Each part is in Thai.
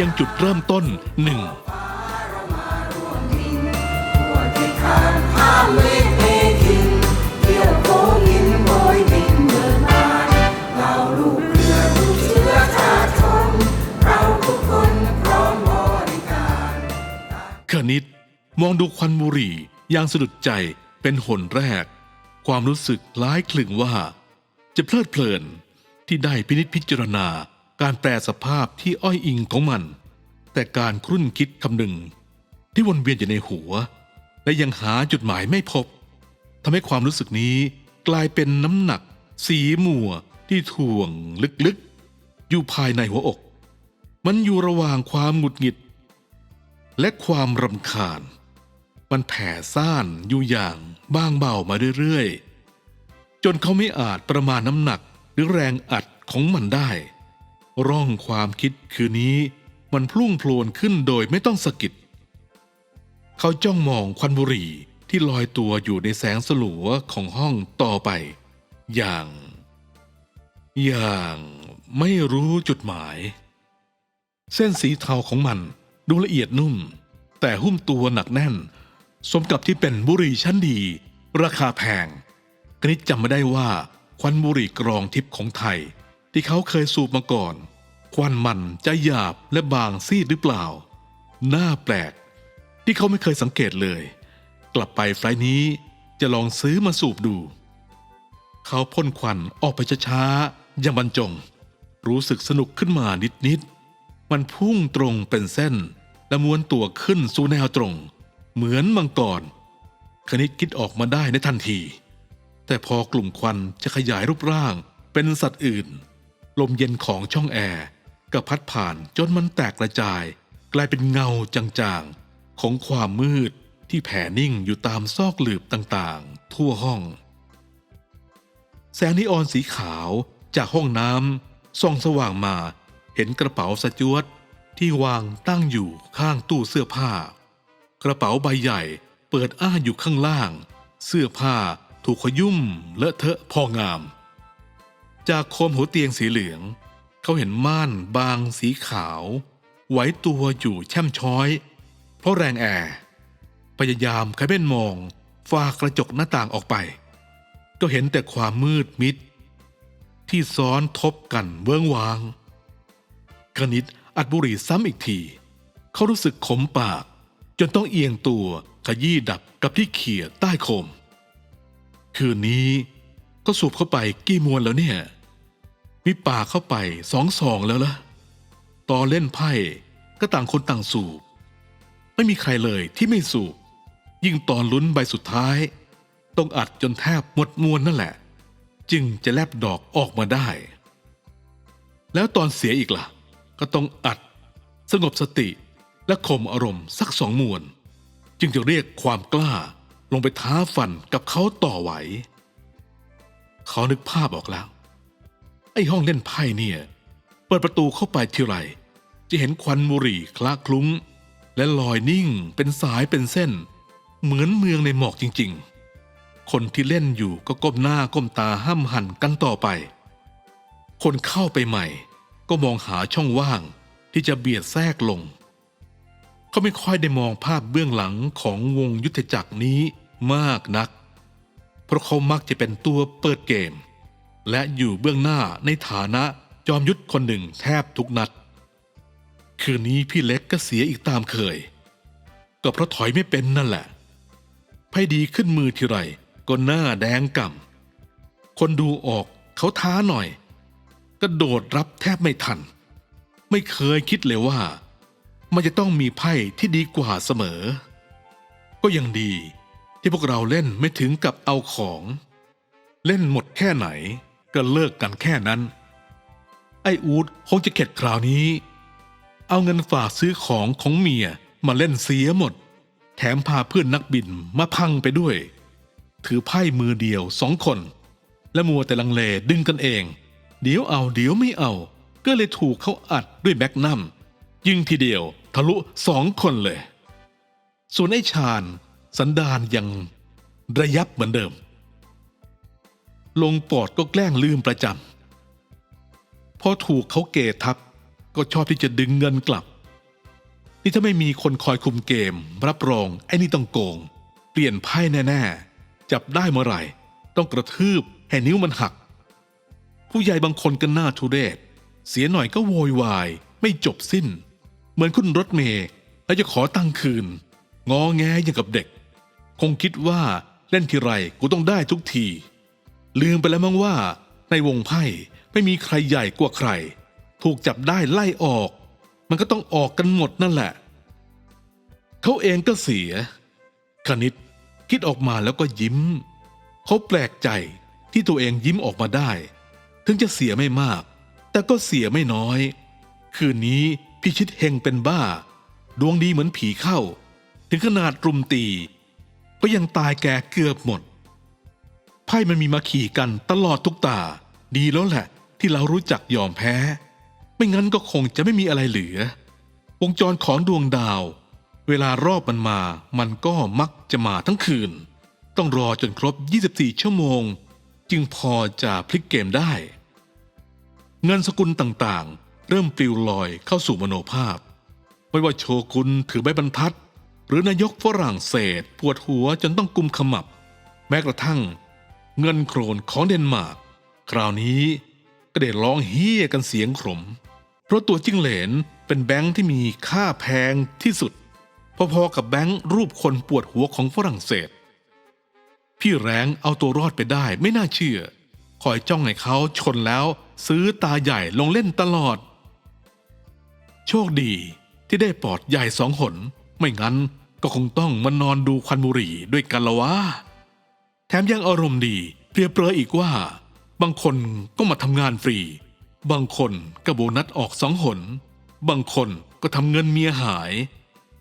ยังจุดเริ่มต้นหนึ่งเคนิดมอลูกเชื้อชาติชนเราทุกคนพร้อมบริการคณิตมองดูควันบุหรี่อย่างสะดุดใจเป็นหนแรก ความรู้สึกคล้ายคลึงว่า จะเพลิดเพลินที่ได้พินิจพิจารณา การแปลสภาพที่อ้อยอิงของมัน แต่การครุ่นคิดคำหนึ่ง ที่วนเวียนอยู่ในหัว และยังหาจุดหมายไม่พบทำให้ความรู้สึกนี้กลายเป็นน้ำหนัก สีมัวที่ถ่วงลึกๆ อยู่ภายในหัวอก มันอยู่ระหว่างความหงุดหงิด และความรำคาญ มันแผ่ซ่านอยู่อย่างบ้างเบามาเรื่อยๆ จนเขาไม่อาจประมาณน้ำหนักหรือแรงอัดของมันได้ ร่องความคิดคืนนี้มันพลุ่งโพลนขึ้นโดยไม่ต้องสะกิด เขาจ้องมองควันบุหรี่ที่ลอยตัวอยู่ในแสงสลัวของห้องต่อไป อย่าง อย่างไม่รู้จุดหมาย เส้นสีเทาของมันดูละเอียดนุ่ม แต่หุ้มตัวหนักแน่น สมกับที่เป็นบุหรี่ชั้นดี ราคาแพงกนิดจำไม่ได้ว่าควันบุหรี่กรองทิพย์ของไทย ที่เขาเคยสูบมาก่อน ควันมันจะหยาบและบางซีดหรือเปล่า น่าแปลก ที่เขาไม่เคยสังเกตเลย กลับไปไฟล์นี้จะลองซื้อมาสูบดู เขาพ่นควันออกไปช้าๆอย่างบรรจง รู้สึกสนุกขึ้นมานิดๆมันพุ่งตรงเป็นเส้น และม้วนตัวขึ้นสู่แนวตรง เหมือนมังกรคณิตคิดออกมาได้ในทันที แต่พอกลุ่มควันจะขยายรูปร่างเป็นสัตว์อื่น ลมเย็นของช่องแอร์ก็พัดผ่านจนมันแตกกระจาย กลายเป็นเงาจางๆ ของความมืดที่แผ่นิ่งอยู่ตามซอกหลืบต่างๆ ทั่วห้อง แสงนีออนสีขาวจากห้องน้ำส่องสว่างมาเห็นกระเป๋าสจวตที่วางตั้งอยู่ข้างตู้เสื้อผ้า กระเป๋าใบใหญ่เปิดอ้าอยู่ข้างล่าง เสื้อผ้าถูกขยุ่มเลอะเทอะพองาม จากโคมหัวเตียงสีเหลือง เขาเห็นม่านบางสีขาว ไหวตัวอยู่แช่มช้อย เพราะแรงแอร์พยายามขย้นมองฝ้ากระจกหน้าต่างออกไป ก็เห็นแต่ความมืดมิด ที่ซ้อนทบกันเบื้องวางกนิดอัดบุหรี่ซ้ำอีกที เขารู้สึกขมปาก จนต้องเอียงตัวขยี้ดับกับที่เขี่ยใต้โคม คืนนี้ ก็สูบเข้าไปกี่มวนแล้วเนี่ย มีปากเข้าไปสองสองแล้วละตอนเล่นไพ่ก็ต่างคนต่างสูบ ไม่มีใครเลยที่ไม่สูบ ยิ่งตอนลุ้นใบสุดท้าย ต้องอัดจนแทบหมดมวนนั่นแหละ จึงจะแลบดอกออกมาได้ แล้วตอนเสียอีกล่ะ ก็ต้องอัด สงบสติและข่มอารมณ์สักสองมวนจึงจะเรียกความกล้าลงไปท้าฟันกับเขาต่อไหว เขานึกภาพออกแล้ว ไอ้ห้องเล่นไพ่เนี่ย เปิดประตูเข้าไปทีไรจะเห็นควันบุหรี่คละคลุ้ง และลอยนิ่งเป็นสายเป็นเส้น เหมือนเมืองในหมอกจริง ๆ คนที่เล่นอยู่ก็ก้มหน้าก้มตาห้ำหั่นกันต่อไป คนเข้าไปใหม่ ก็มองหาช่องว่างที่จะเบียดแทรกลง เขาไม่ค่อยได้มองภาพเบื้องหลังของวงยุทธจักรนี้มากนัก ราะเขามักจะเป็นตัวเปิดเกม และอยู่เบื้องหน้าในฐานะจอมยุทธคนหนึ่งแทบทุกนัด คืนนี้พี่เล็กก็เสียอีกตามเคย ก็เพราะถอยไม่เป็นนั่นแหละไพ่ดีขึ้นมือทีไรก็หน้าแดงก่ำคนดูออกเขาท้าหน่อย กระโดดรับแทบไม่ทัน ไม่เคยคิดเลยว่า มันจะต้องมีไพ่ที่ดีกว่าเสมอ ก็ยังดี ที่พวกเราเล่นไม่ถึงกับเอาของ เล่นหมดแค่ไหนก็เลิกกันแค่นั้น ไอ้อูดคงจะเข็ดคราวนี้ เอาเงินฝากซื้อของของเมียมาเล่นเสียหมด แถมพาเพื่อนนักบินมาพังไปด้วย ถือไพ่มือเดียวสองคน และมัวแต่ลังเลดึงกันเอง เดี๋ยวเอาเดี๋ยวไม่เอา ก็เลยถูกเขาอัดด้วยแบ็กนัมยิงทีเดียวทะลุสองคนเลย ส่วนไอ้ชาญ สันดานยังระยับเหมือนเดิม ลงปอดก็แกล้งลืมประจำพอถูกเขาเกทับก็ชอบที่จะดึงเงินกลับ นี่ถ้าไม่มีคนคอยคุมเกม รับรองไอ้นี่ต้องโกง เปลี่ยนไพ่แน่ ๆ จับได้เมื่อไหร่ ต้องกระทืบให้นิ้วมันหัก ผู้ใหญ่บางคนก็น่าทุเรศ เสียหน่อยก็โวยวาย ไม่จบสิ้น เหมือนคุณรถเมย์แล้วจะขอตังค์คืน งอแงอย่างกับเด็ก คงคิดว่าเล่นทีไรกูต้องได้ทุกที ลืมไปแล้วมั้งว่า ในวงไพ่ไม่มีใครใหญ่กว่าใคร ถูกจับได้ไล่ออก มันก็ต้องออกกันหมดนั่นแหละ เขาเองก็เสีย คณิตคิดออกมาแล้วก็ยิ้ม เขาแปลกใจที่ตัวเองยิ้มออกมาได้ ถึงจะเสียไม่มาก แต่ก็เสียไม่น้อย คืนนี้พิชิตเฮงเป็นบ้า ดวงดีเหมือนผีเข้า ถึงขนาดรุมตี ก็ยังตายแก่เกือบหมด ไพ่มันมีมาขี่กันตลอดทุกตา ดีแล้วแหละ ที่เรารู้จักยอมแพ้ ไม่งั้นก็คงจะไม่มีอะไรเหลือ วงจรของดวงดาว เวลารอบมันมา มันก็มักจะมาทั้งคืน ต้องรอจนครบ 24 ชั่วโมง จึงพอจะพลิกเกมได้ เงินสกุลต่างๆ เริ่มปลิวลอยเข้าสู่มโนภาพ ไม่ว่าโชกุนถือใบบรรทัด หรือนายกฝรั่งเศสปวดหัวจนต้องกุมขมับ แม้กระทั่ง เงินโครนของเดนมาร์กคราวนี้ก็ได้ร้องเฮี้ยกันเสียงขม เพราะตัวจิ้งเหลนเป็นแบงค์ที่มีค่าแพงที่สุด พอๆกับแบงค์รูปคนปวดหัวของฝรั่งเศส พี่แรงเอาตัวรอดไปได้ไม่น่าเชื่อ คอยจ้องให้เขาชนแล้วซื้อตาใหญ่ลงเล่นตลอด โชคดีที่ได้ปอดใหญ่สองหน ไม่งั้นก็คงต้องมานอนดูควันบุหรี่ด้วยกันละวะ แถมยังอารมณ์ดีเปรียบเปรยอีกว่า บางคนก็มาทำงานฟรี บางคนก็โบนัสออกสองหน บางคนก็ทำเงินเมียหาย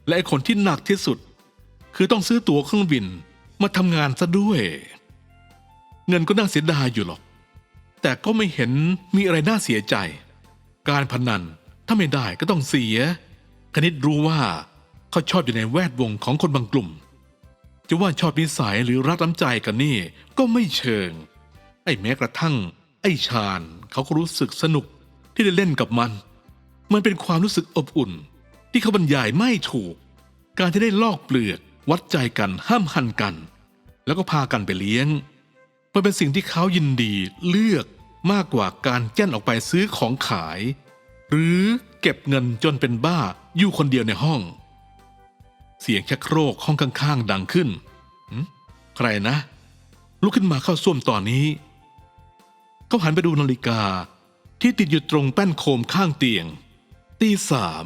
และไอ้คนที่หนักที่สุด คือต้องซื้อตั๋วเครื่องบินมาทำงานซะด้วย เงินก็น่าเสียดายอยู่หรอก แต่ก็ไม่เห็นมีอะไรน่าเสียใจ การพนันถ้าไม่ได้ก็ต้องเสีย คณิตรู้ว่า เขาชอบอยู่ในแวดวงของคนบางกลุ่ม จะว่าชอบนิสัยหรือรักน้ำใจกันนี่ก็ไม่เชิง ไอ้แม้กระทั่ง ไอ้ชาญเขาก็รู้สึกสนุกที่ได้เล่นกับมัน มันเป็นความรู้สึกอบอุ่น ที่เขาบรรยายไม่ถูก การที่ได้ลอกเปลือก วัดใจกันห้ามหันกัน แล้วก็พากันไปเลี้ยง มันเป็นสิ่งที่เขายินดีเลือกมากกว่าการแจ้นออกไปซื้อของขาย หรือเก็บเงินจนเป็นบ้าอยู่คนเดียวในห้อง เสียงชักโครกห้องข้าง ๆ ดังขึ้นใครนะ ลุกขึ้นมาเข้าส้วมตอนนี้ เขาหันไปดูนาฬิกาที่ติดอยู่ตรงแป้นโคมข้างเตียง ตีสาม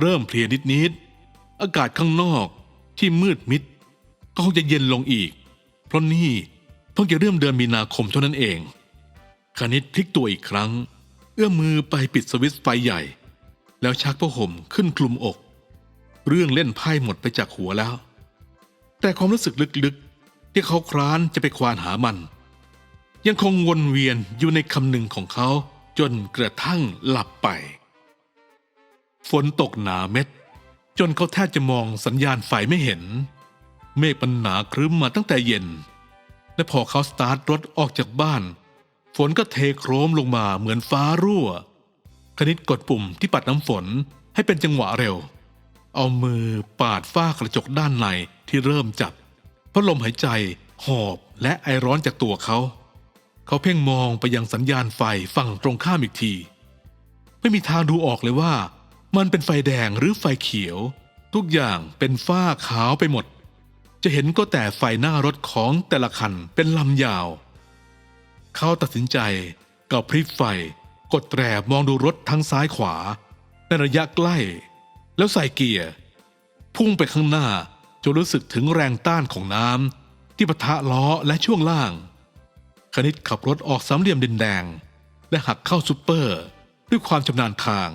เริ่มเพลียนิดๆอากาศข้างนอกที่มืดมิด ก็คงจะเย็นลงอีก เพราะนี่เพิ่งจะเริ่มเดือนมีนาคมเท่านั้นเองคณิตพลิกตัวอีกครั้ง เอื้อมมือไปปิดสวิตช์ไฟใหญ่ แล้วชักผ้าห่มขึ้นคลุมอก เรื่องเล่นไพ่หมดไปจากหัวแล้ว แต่ความรู้สึกลึกๆ ที่เขาคร้านจะไปควานหามัน ยังคงวนเวียนอยู่ในคำหนึ่งของเขาจนกระทั่งหลับไป ฝนตกหนาเม็ด จนเขาแทบจะมองสัญญาณไฟไม่เห็น เมฆมันหนาครึ้มมาตั้งแต่เย็น และพอเขาสตาร์ทรถออกจากบ้าน ฝนก็เทโครมลงมาเหมือนฟ้ารั่ว คณิตกดปุ่มที่ปัดน้ำฝนให้เป็นจังหวะเร็ว เอามือปาดฝ้ากระจกด้านในที่เริ่มจับเพราะลมหายใจหอบและไอร้อนจากตัวเขา เขาเพ่งมองไปยังสัญญาณไฟฝั่งตรงข้ามอีกที ไม่มีทางดูออกเลยว่า มันเป็นไฟแดงหรือไฟเขียว ทุกอย่างเป็นฝ้าขาวไปหมด จะเห็นก็แต่ไฟหน้ารถของแต่ละคันเป็นลำยาว เขาตัดสินใจกับพริบไฟ กดแตรมองดูรถทั้งซ้ายขวาในระยะใกล้ แล้วใส่เกียร์ พุ่งไปข้างหน้าจนรู้สึกถึงแรงต้านของน้ำที่ปะทะล้อและช่วงล่าง คณิตขับรถออกสามเหลี่ยมดินแดง และหักเข้าซูเปอร์ ด้วยความชำนาญทาง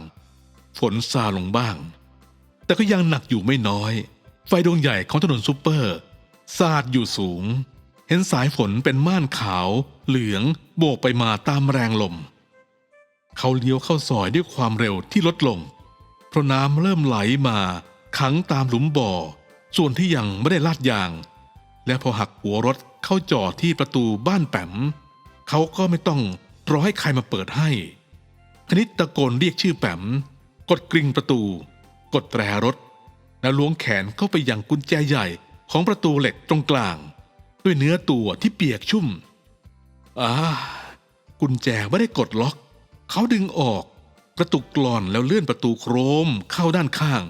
ฝนซาลงบ้าง แต่ก็ยังหนักอยู่ไม่น้อย ไฟดวงใหญ่ของถนนซูเปอร์สาดอยู่สูง เห็นสายฝนเป็นม่านขาว เหลืองโบกไปมาตามแรงลม เขาเลี้ยวเข้าซอยด้วยความเร็วที่ลดลง เพราะน้ำเริ่มไหลมาขังตามหลุมบ่อ ส่วนที่ยังไม่ได้ลาดยาง และพอหักหัวรถเข้าจอดที่ประตูบ้านแปมเขาก็ไม่ต้องรอให้ใครมาเปิดให้ คณิตตะโกนเรียกชื่อแปม กดกริ่งประตู กดแตรรถ แล้วล้วงแขนเข้าไปยังกุญแจใหญ่ของประตูเหล็กตรงกลาง ด้วยเนื้อตัวที่เปียกชุ่มอ่ากุญแจไม่ได้กดล็อก เขาดึงออก กระตุกกลอนแล้วเลื่อนประตูโครมเข้าด้านข้าง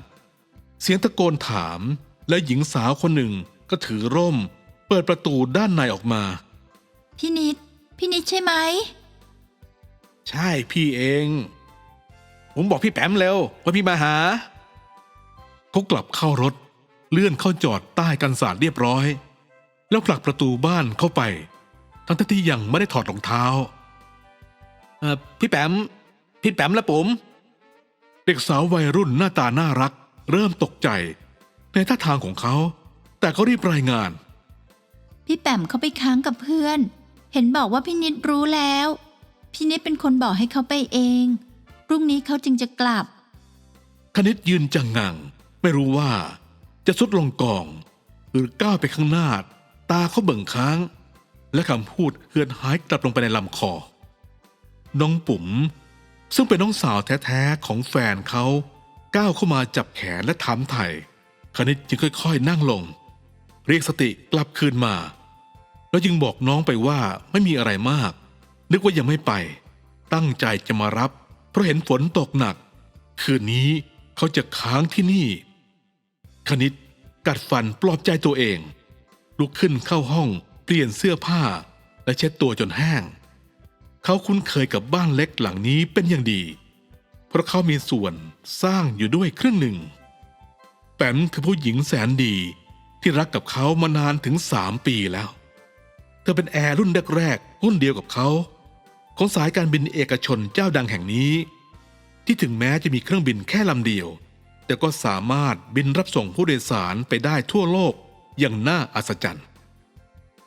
เสียงตะโกนถามและหญิงสาวคนหนึ่งก็ถือร่ม เปิดประตูด้านในออกมา พี่นิด พี่นิดใช่ไหม ใช่พี่เอง ผมบอกพี่แปมเร็วว่าพี่มาหาเขากลับเข้ารถ เลื่อนเข้าจอดใต้กันศาสตร์เรียบร้อย แล้วผลักประตูบ้านเข้าไป ทั้งที่ยังไม่ได้ถอดรองเท้า เออพี่แปม พี่แปมและผมเด็กสาววัยรุ่นหน้าตาน่ารัก เริ่มตกใจ ในท่าทางของเขา แต่ก็รีบรายงาน พี่แปมเขาไปค้างกับเพื่อน เห็นบอกว่าพี่นิดรู้แล้ว พี่นิดเป็นคนบอกให้เขาไปเองพรุ่งนี้เขาจึงจะกลับ คณิตยืนจังงัง ไม่รู้ว่า จะสุดลงกอง หรือก้าวไปข้างหน้า ตาเขาเบิ่งค้าง และคำพูดเหือนหายกลับลงไปในลำคอ น้องปุ๋ม ซึ่งเป็นน้องสาวแท้ๆของแฟนเขา ก้าวเข้ามาจับแขนและถามไถ่คณิตจึงค่อยๆ นั่งลง เรียกสติกลับคืนมา แล้วจึงบอกน้องไปว่าไม่มีอะไรมาก นึกว่ายังไม่ไป ตั้งใจจะมารับ เพราะเห็นฝนตกหนัก คืนนี้เขาจะค้างที่นี่ คณิตกัดฟันปลอบใจตัวเอง ลุกขึ้นเข้าห้องเปลี่ยนเสื้อผ้า และเช็ดตัวจนแห้ง เขาคุ้นเคยกับบ้านเล็กหลังนี้เป็นอย่างดี เพราะเขามีส่วนสร้างอยู่ด้วยครึ่งหนึ่ง แปมคือผู้หญิงแสนดีที่รักกับเขามานานถึงสามปีแล้ว เธอเป็นแอร์รุ่นแรกๆรุ่นเดียวกับเขา ของสายการบินเอกชนเจ้าดังแห่งนี้ ที่ถึงแม้จะมีเครื่องบินแค่ลำเดียว แต่ก็สามารถบินรับส่งผู้โดยสารไปได้ทั่วโลกอย่างน่าอัศจรรย์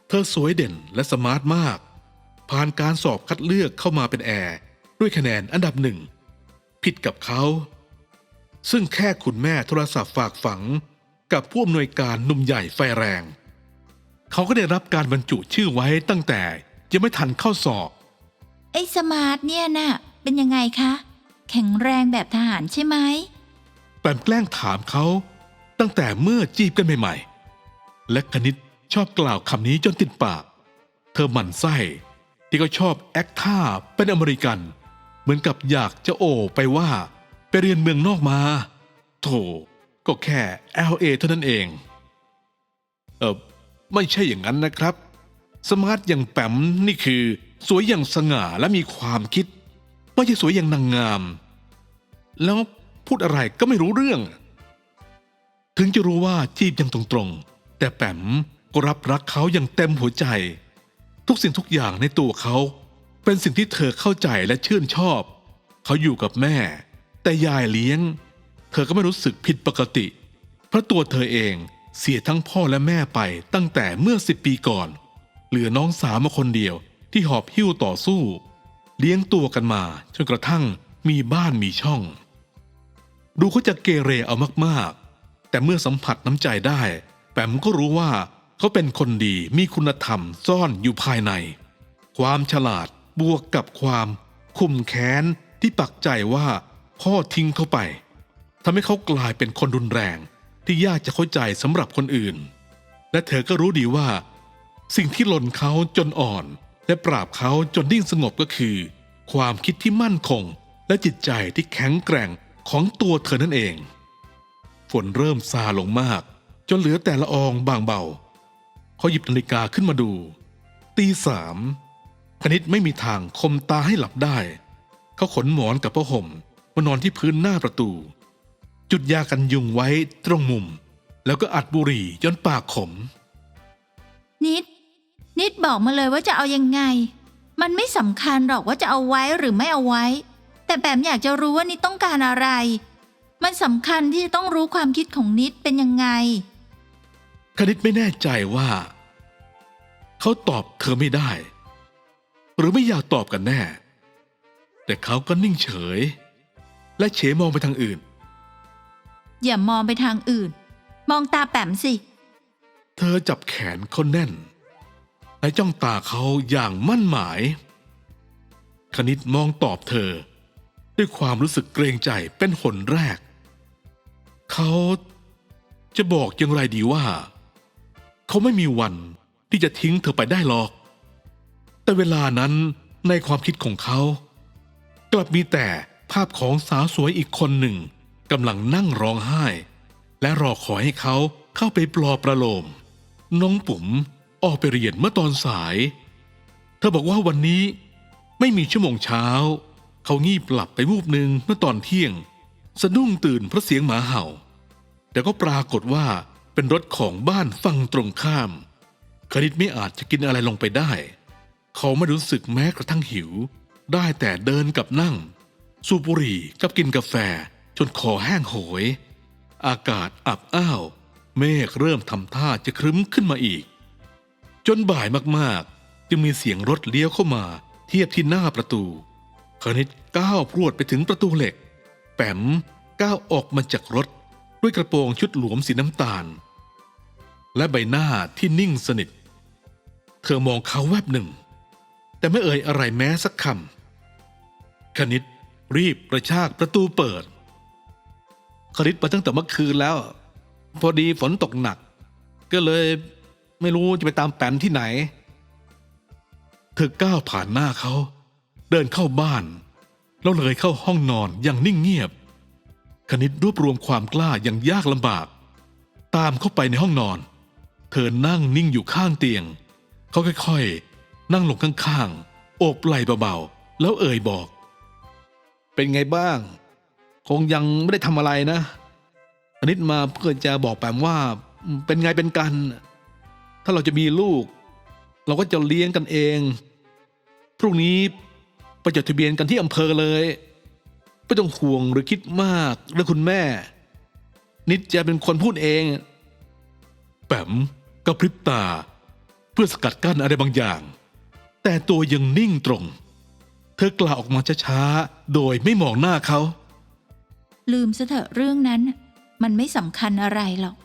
เธอสวยเด่นและสมาร์ทมาก ผ่านการสอบคัดเลือกเข้ามาเป็นแอร์ด้วยคะแนนอันดับหนึ่ง ผิดกับเขา ซึ่งแค่คุณแม่โทรศัพท์ฝากฝังกับผู้อำนวยการหนุ่มใหญ่ไฟแรง เขาก็ได้รับการบรรจุชื่อไว้ตั้งแต่ยังไม่ทันเข้าสอบ ไอ้สมาร์ทเนี่ยน่ะเป็นยังไงคะ แข็งแรงแบบทหารใช่ไหมแปมแกล้งถามเขาตั้งแต่เมื่อจีบกันใหม่ ๆ และคณิตชอบกล่าวคำนี้จนติดปาก เธอหมั่นไส้ ที่เขาชอบแอคท่าเป็นอเมริกัน เหมือนกับอยากจะโอบไปว่า ไปเรียนเมืองนอกมาโถก็แค่ LA เท่านั้นเอง เออไม่ใช่อย่างนั้นนะครับ สมาร์ทอย่างแปมนี่คือ สวยอย่างสง่าและมีความคิด ไม่ใช่สวยอย่างนางงาม แล้วพูดอะไรก็ไม่รู้เรื่อง ถึงจะรู้ว่าจีบยังตรงๆ แต่แปมก็รับรักเขาอย่างเต็มหัวใจ ทุกสิ่งทุกอย่างในตัวเขา เป็นสิ่งที่เธอเข้าใจและชื่นชอบ เขาอยู่กับแม่ แต่ยายเลี้ยง เธอก็ไม่รู้สึกผิดปกติ เพราะตัวเธอเองเสียทั้งพ่อและแม่ไปตั้งแต่เมื่อสิบปีก่อน เหลือน้องสาวมาคนเดียวที่หอบหิ้วต่อสู้ เลี้ยงตัวกันมาจนกระทั่งมีบ้านมีช่อง ดูเขาจะเกเรเอามากๆ แต่เมื่อสัมผัสน้ำใจได้แปมก็รู้ว่า เขาเป็นคนดีมีคุณธรรมซ่อนอยู่ภายใน ความฉลาดบวกกับความคุมแค้นที่ปักใจว่าพ่อทิ้งเขาไปทำให้เขากลายเป็นคนรุนแรง ที่ยากจะเข้าใจสำหรับคนอื่น และเธอก็รู้ดีว่า สิ่งที่หล่นเขาจนอ่อน และปราบเขาจนนิ่งสงบก็คือ ความคิดที่มั่นคง และจิตใจที่แข็งแกร่งของตัวเธอนั่นเอง ฝนเริ่มซาลงมาก จนเหลือแต่ละอองบางเบา เขาหยิบนาฬิกาขึ้นมาดู ตีสามคณิตไม่มีทางคมตาให้หลับได้ เขาขนหมอนกับผ้าห่มมานอนที่พื้นหน้าประตู จุดยากันยุงไว้ตรงมุม แล้วก็อัดบุหรี่จนปากขม นิด นิดบอกมาเลยว่าจะเอายังไง มันไม่สำคัญหรอกว่าจะเอาไว้หรือไม่เอาไว้ แต่แปมอยากจะรู้ว่านิดต้องการอะไร มันสำคัญที่จะต้องรู้ความคิดของนิดเป็นยังไง คณิตไม่แน่ใจว่า เขาตอบเธอไม่ได้ หรือไม่อยากตอบกันแน่ แต่เขาก็นิ่งเฉย และเฉมองไปทางอื่น อย่ามองไปทางอื่น มองตาแปมสิ เธอจับแขนเขาแน่น และจ้องตาเขาอย่างมั่นหมาย คณิตมองตอบเธอ ด้วยความรู้สึกเกรงใจเป็นหนแรก เขาจะบอกอย่างไรดีว่า เขาไม่มีวันที่จะทิ้งเธอไปได้หรอก แต่เวลานั้นในความคิดของเขา กลับมีแต่ภาพของสาวสวยอีกคนหนึ่งกำลังนั่งร้องไห้ และรอขอให้เขาเข้าไปปลอบประโลม น้องปุ๋มออกไปเรียนเมื่อตอนสาย เธอบอกว่าวันนี้ไม่มีชั่วโมงเช้า เขางีบหลับไปวูบหนึ่งเมื่อตอนเที่ยง สะดุ้งตื่นเพราะเสียงหมาเห่า แต่ก็ปรากฏว่า เป็นรถของบ้านฝั่งตรงข้าม คณิตไม่อาจจะกินอะไรลงไปได้ เขาไม่รู้สึกแม้กระทั่งหิว ได้แต่เดินกับนั่ง สูบบุหรี่กับกินกาแฟจนคอแห้งโหย อากาศอับอ้าว เมฆเริ่มทำท่าจะครึ้มขึ้นมาอีก จนบ่ายมากๆ จึงมีเสียงรถเลี้ยวเข้ามาเทียบที่หน้าประตู คณิตก้าวพรวดไปถึงประตูเหล็ก แปมก้าวออกมาจากรถด้วยกระโปรงชุดหลวมสีน้ำตาล และใบหน้าที่นิ่งสนิท เธอมองเขาแวบหนึ่ง แต่ไม่เอ่ยอะไรแม้สักคำคณิตรีบกระชากประตูเปิด คณิตมาตั้งแต่เมื่อคืนแล้ว พอดีฝนตกหนัก ก็เลยไม่รู้จะไปตามแปมที่ไหน เธอก้าวผ่านหน้าเขา เดินเข้าบ้าน แล้วเลยเข้าห้องนอนอย่างนิ่งเงียบ คณิตรวบรวมความกล้าอย่างยากลำบาก ตามเข้าไปในห้องนอน ธอนั่งนิ่งอยู่ข้างเตียง เขาค่อยๆ นั่งลงข้างๆ โอบไหล่เบาๆ แล้วเอ่ยบอก เป็นไงบ้าง คงยังไม่ได้ทำอะไรนะอนิดมาเพื่อจะบอกแปมว่า เป็นไงเป็นกัน ถ้าเราจะมีลูก เราก็จะเลี้ยงกันเอง พรุ่งนี้ไปจดทะเบียนกันที่อำเภอเลยไม่ต้องห่วงหรือคิดมากเรื่องคุณแม่ นิดจะเป็นคนพูดเองแปม กระพริบตา เพื่อสกัดกั้นอะไรบางอย่าง แต่ตัวยังนิ่งตรง เธอกล่าวออกมาช้าๆโดยไม่มองหน้าเขา ลืมซะเถอะเรื่องนั้น มันไม่สำคัญอะไรหรอก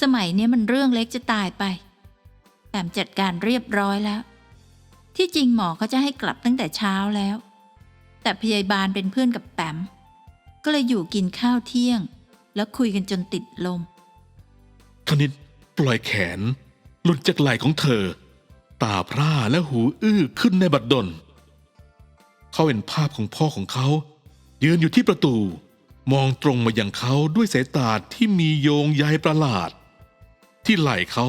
สมัยเนี้ยมันเรื่องเล็กจะตายไปแปมจัดการเรียบร้อยแล้ว ที่จริงหมอเขาจะให้กลับตั้งแต่เช้าแล้ว แต่พยาบาลเป็นเพื่อนกับแปมก็เลยอยู่กินข้าวเที่ยง แล้วคุยกันจนติดลมคณิต ปล่อยแขน หลุดจากไหล่ของเธอ ตาพร่าและหูอื้อขึ้นในบัดดล เขาเห็นภาพของพ่อของเขา ยืนอยู่ที่ประตู มองตรงมาอย่างเขาด้วยสายตาที่มีโยงใยประหลาด ที่ไหล่เขา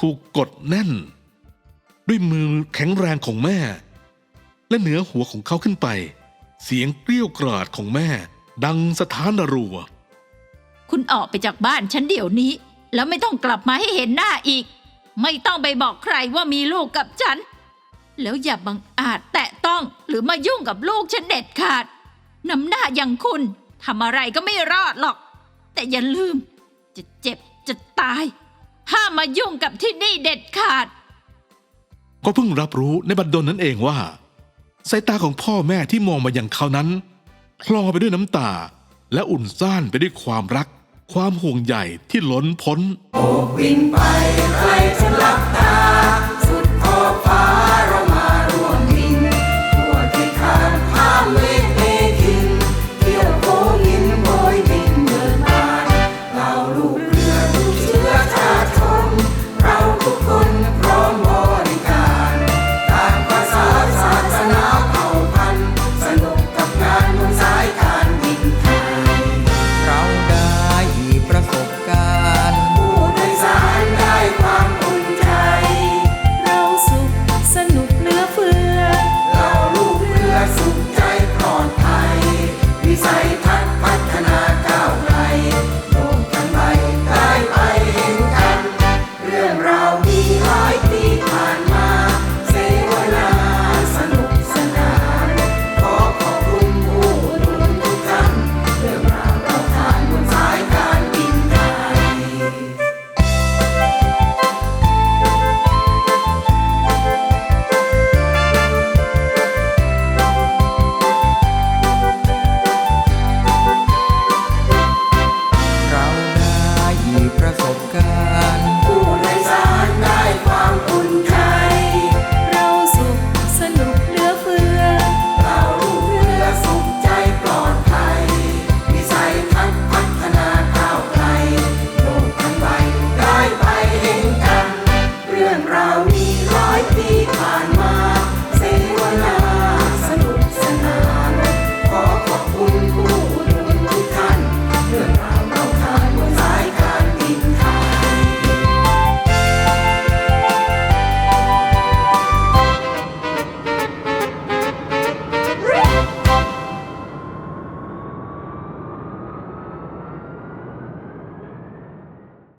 ถูกกดแน่น ด้วยมือแข็งแรงของแม่ และเหนือหัวของเขาขึ้นไป เสียงเกรี้ยวกราดของแม่ ดังสถานรัว คุณออกไปจากบ้านฉันเดี๋ยวนี้ แล้วไม่ต้องกลับมาให้เห็นหน้าอีก ไม่ต้องไปบอกใครว่ามีลูกกับฉัน แล้วอย่าบังอาจแตะต้องหรือมายุ่งกับลูกฉันเด็ดขาดน้ำหน้าอย่างคุณทำอะไรก็ไม่รอดหรอก แต่อย่าลืม จะเจ็บจะตาย ห้ามมายุ่งกับที่นี่เด็ดขาด ก็เพิ่งรับรู้ในบัดดลนั้นเองว่าสายตาของพ่อแม่ที่มองมาอย่างเขานั้น คลอไปด้วยน้ำตา และอุ่นซ่านไปด้วยความรัก ความห่วงใหญ่ที่ล้นพ้นโอบินไปใครจะหลับตา